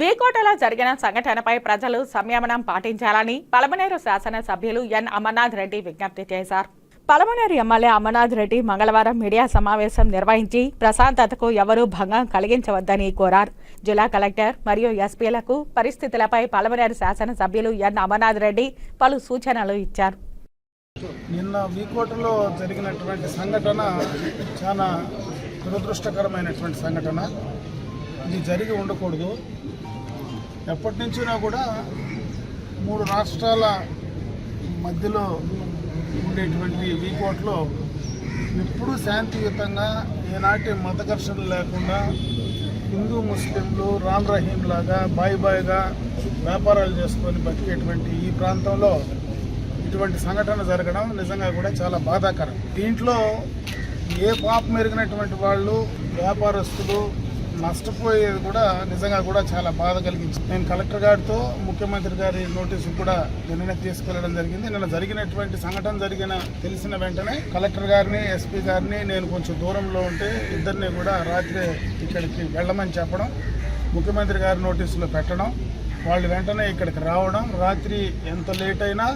వీకోటలో జరిగిన సంఘటనపై ప్రజలు సంయమనం పాటించాలని పలమనేరు శాసనసభ్యులు ఎన్. అమర్నాథ్ రెడ్డి విజ్ఞప్తి చేశారు. పలమనేరు ఎమ్మెల్యే అమర్నాథ్ రెడ్డి మంగళవారం మీడియా సమావేశం నిర్వహించి ప్రశాంతతకు ఎవరూ భంగం కలిగించవద్దని కోరారు. జిల్లా కలెక్టర్ మరియు ఎస్పీలకు పరిస్థితులపై పలమనేరు శాసనసభ్యులు ఎన్. అమర్నాథ్ రెడ్డి పలు సూచనలు ఇచ్చారు. నిన్న వీకోటలో జరిగినటువంటి సంఘటన చాలా దురదృష్టకరమైనటువంటి సంఘటన. ఇది జరిగి ఉండకూడదు. ఎప్పటి నుంచినా కూడా మూడు రాష్ట్రాల మధ్యలో ఉండేటువంటి వీకోట్లో ఎప్పుడూ శాంతియుతంగా ఏనాటి మత ఘర్షణ లేకుండా హిందూ ముస్లింలు రామ్ రహీం లాగా బాయ్ బాయ్గా వ్యాపారాలు చేసుకొని బతికేటువంటి ఈ ప్రాంతంలో ఇటువంటి సంఘటన జరగడం నిజంగా కూడా చాలా బాధాకరం. దీంట్లో ఏ పాప మెరిగినటువంటి వాళ్ళు వ్యాపారస్తులు నష్టపోయేది కూడా నిజంగా కూడా చాలా బాధ కలిగించింది. నేను కలెక్టర్ గారితో ముఖ్యమంత్రి గారి నోటీసు కూడా నిన్న తీసుకెళ్ళడం జరిగింది. నిన్న జరిగినటువంటి సంఘటన జరిగిన తెలిసిన వెంటనే కలెక్టర్ గారిని ఎస్పీ గారిని నేను కొంచెం దూరంలో ఉంటే ఇద్దరిని కూడా రాత్రి ఇక్కడికి వెళ్ళమని చెప్పడం ముఖ్యమంత్రి గారి నోటీసులో పెట్టడం వాళ్ళు వెంటనే ఇక్కడికి రావడం రాత్రి ఎంత లేట్ అయినా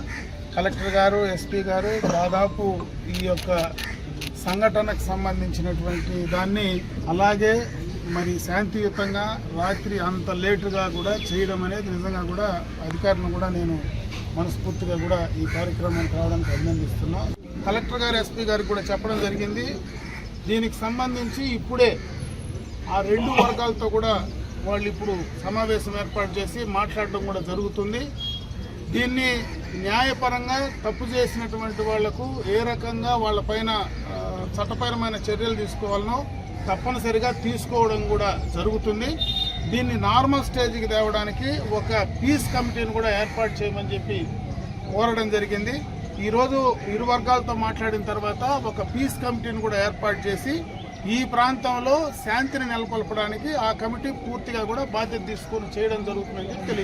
కలెక్టర్ గారు ఎస్పీ గారు దాదాపు ఈ యొక్క సంఘటనకు సంబంధించినటువంటి దాన్ని అలాగే మరి శాంతియుతంగా రాత్రి అంత లేటుగా కూడా చేయడం అనేది నిజంగా కూడా అధికారులను కూడా నేను మనస్ఫూర్తిగా కూడా ఈ కార్యక్రమానికి రావడానికి అభినందిస్తున్నా. కలెక్టర్ గారు ఎస్పీ గారికి కూడా చెప్పడం జరిగింది. దీనికి సంబంధించి ఇప్పుడే ఆ రెండు వర్గాలతో కూడా వాళ్ళు ఇప్పుడు సమావేశం ఏర్పాటు చేసి మాట్లాడడం కూడా జరుగుతుంది. దీన్ని న్యాయపరంగా తప్పు చేసినటువంటి వాళ్ళకు ఏ రకంగా వాళ్ళపైన చట్టపరమైన చర్యలు తీసుకోవాలనో తప్పనిసరిగా తీసుకోవడం కూడా జరుగుతుంది. దీన్ని నార్మల్ స్టేజ్కి తేవడానికి ఒక పీస్ కమిటీని కూడా ఏర్పాటు చేయమని చెప్పి కోరడం జరిగింది. ఈరోజు ఇరు వర్గాలతో మాట్లాడిన తర్వాత ఒక పీస్ కమిటీని కూడా ఏర్పాటు చేసి ఈ ప్రాంతంలో శాంతిని నెలకొల్పడానికి ఆ కమిటీ పూర్తిగా కూడా బాధ్యత తీసుకొని చేయడం జరుగుతుందని చెప్పి